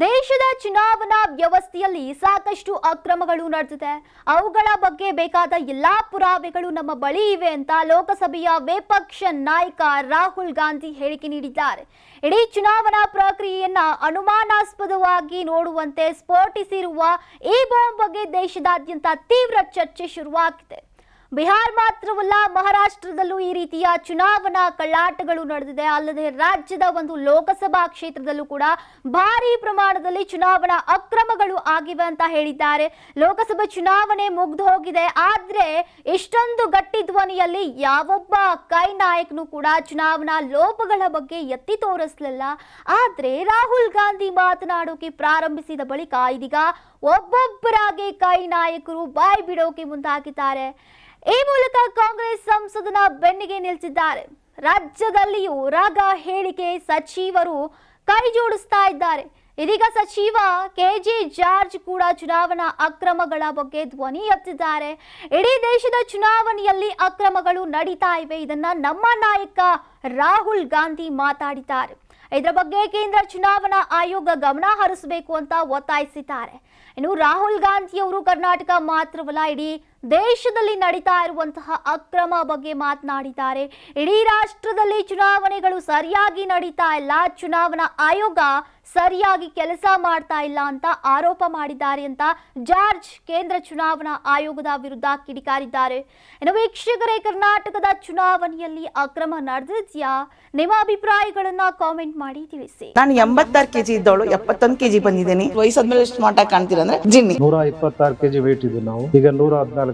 ದೇಶದ ಚುನಾವಣಾ ವ್ಯವಸ್ಥೆಯಲ್ಲಿ ಸಾಕಷ್ಟು ಅಕ್ರಮಗಳು ನಡೆದಿದೆ. ಅವುಗಳ ಬಗ್ಗೆ ಬೇಕಾದ ಎಲ್ಲಾ ಪುರಾವೆಗಳು ನಮ್ಮ ಬಳಿ ಇವೆ ಅಂತ ಲೋಕಸಭೆಯ ವಿಪಕ್ಷ ನಾಯಕ ರಾಹುಲ್ ಗಾಂಧಿ ಹೇಳಿಕೆ ನೀಡಿದ್ದಾರೆ. ಇಡೀ ಚುನಾವಣಾ ಪ್ರಕ್ರಿಯೆಯನ್ನ ಅನುಮಾನಾಸ್ಪದವಾಗಿ ನೋಡುವಂತೆ ಸ್ಫೋಟಿಸಿರುವ ಈ ಬಾಂಬ್ ಬಗ್ಗೆ ದೇಶದಾದ್ಯಂತ ತೀವ್ರ ಚರ್ಚೆ ಶುರುವಾಗಿದೆ. ಬಿಹಾರ್ ಮಾತ್ರವಲ್ಲ, ಮಹಾರಾಷ್ಟ್ರದಲ್ಲೂ ಈ ರೀತಿಯ ಚುನಾವಣಾ ಕಳ್ಳಾಟಗಳು ನಡೆದಿದೆ. ಅಲ್ಲದೆ ರಾಜ್ಯದ ಒಂದು ಲೋಕಸಭಾ ಕ್ಷೇತ್ರದಲ್ಲೂ ಕೂಡ ಭಾರಿ ಪ್ರಮಾಣದಲ್ಲಿ ಚುನಾವಣಾ ಅಕ್ರಮಗಳು ಆಗಿವೆ ಅಂತ ಹೇಳಿದ್ದಾರೆ. ಲೋಕಸಭಾ ಚುನಾವಣೆ ಮುಗ್ದು ಹೋಗಿದೆ. ಆದ್ರೆ ಇಷ್ಟೊಂದು ಗಟ್ಟಿ ಧ್ವನಿಯಲ್ಲಿ ಯಾವೊಬ್ಬ ಕೈ ನಾಯಕನು ಕೂಡ ಚುನಾವಣಾ ಲೋಪಗಳ ಬಗ್ಗೆ ಎತ್ತಿ ತೋರಿಸಲಿಲ್ಲ. ಆದ್ರೆ ರಾಹುಲ್ ಗಾಂಧಿ ಮಾತನಾಡೋಕೆ ಪ್ರಾರಂಭಿಸಿದ ಬಳಿಕ ಇದೀಗ ಒಬ್ಬೊಬ್ಬರಾಗಿ ಕೈ ನಾಯಕರು ಬಾಯಿ ಬಿಡೋಕೆ ಮುಂದಾಗಿದ್ದಾರೆ. ಈ ಮೂಲಕ ಕಾಂಗ್ರೆಸ್ ಸಂಸದನ ಬೆನ್ನಿಗೆ ನಿಲ್ಲಿಸಿದ್ದಾರೆ ರಾಜ್ಯದಲ್ಲಿಯೂ ರಾಗ ಹೇಳಿಕೆ ಸಚಿವರು ಕೈ ಜೋಡಿಸ್ತಾ ಇದ್ದಾರೆ. ಇದೀಗ ಸಚಿವ ಕೆಜೆ ಜಾರ್ಜ್ ಕೂಡ ಚುನಾವಣಾ ಅಕ್ರಮಗಳ ಬಗ್ಗೆ ಧ್ವನಿ ಎತ್ತಿದ್ದಾರೆ. ಇಡೀ ದೇಶದ ಚುನಾವಣೆಯಲ್ಲಿ ಅಕ್ರಮಗಳು ನಡೀತಾ ಇವೆ. ಇದನ್ನ ನಮ್ಮ ನಾಯಕ ರಾಹುಲ್ ಗಾಂಧಿ ಮಾತಾಡಿದ್ದಾರೆ. ಇದರ ಬಗ್ಗೆ ಕೇಂದ್ರ ಚುನಾವಣಾ ಆಯೋಗ ಗಮನ ಹರಿಸಬೇಕು ಅಂತ ಒತ್ತಾಯಿಸಿದ್ದಾರೆ. ಇನ್ನು ರಾಹುಲ್ ಗಾಂಧಿಯವರು ಕರ್ನಾಟಕ ಮಾತ್ರವಲ್ಲ, ಇಡೀ ದೇಶದಲ್ಲಿ ನಡೀತಾ ಇರುವಂತಹ ಅಕ್ರಮ ಬಗ್ಗೆ ಮಾತನಾಡಿದ್ದಾರೆ. ಇಡೀ ರಾಷ್ಟ್ರದಲ್ಲಿ ಚುನಾವಣೆಗಳು ಸರಿಯಾಗಿ ನಡೀತಾ ಇಲ್ಲ. ಚುನಾವಣಾ ಆಯೋಗ ಸರಿಯಾಗಿ ಕೆಲಸ ಮಾಡ್ತಾ ಇಲ್ಲ ಅಂತ ಆರೋಪ ಮಾಡಿದ್ದಾರೆ ಅಂತ ಜಾರ್ಜ್ ಕೇಂದ್ರ ಚುನಾವಣಾ ಆಯೋಗದ ವಿರುದ್ಧ ಕಿಡಿಕಾರಿದ್ದಾರೆ. ಇನ್ನು ವೀಕ್ಷಕರೇ ಕರ್ನಾಟಕದ ಚುನಾವಣೆಯಲ್ಲಿ ಅಕ್ರಮ ನಡೆದಿದ್ಯಾ? ನಿಮ್ಮ ಅಭಿಪ್ರಾಯಗಳನ್ನ ಕಾಮೆಂಟ್ ಮಾಡಿ ತಿಳಿಸಿ. ನಾನು ಎಂಬತ್ತಾರು ಕೆಜಿ ಇದ್ದವಳು ಎಪ್ಪತ್ತೊಂದು ಕೆಜಿ ಬಂದಿದ್ದೀನಿ. ವಯಸ್ಸಾದ್ಮೇಲೆ ಸ್ಮಾರ್ಟ್ ಆಗಿ ಕಾಣ್ತೀರಾ ಅಂದ್ರೆ ಜಿನ್ನಿ. ನೂರ ಇಪ್ಪತ್ತಾರು ಕೆಜಿ ವೇಟ್ ಇದ್ದು ನಾವು. ಈಗ ನೂರ ಹದಿನಾಲ್ಕು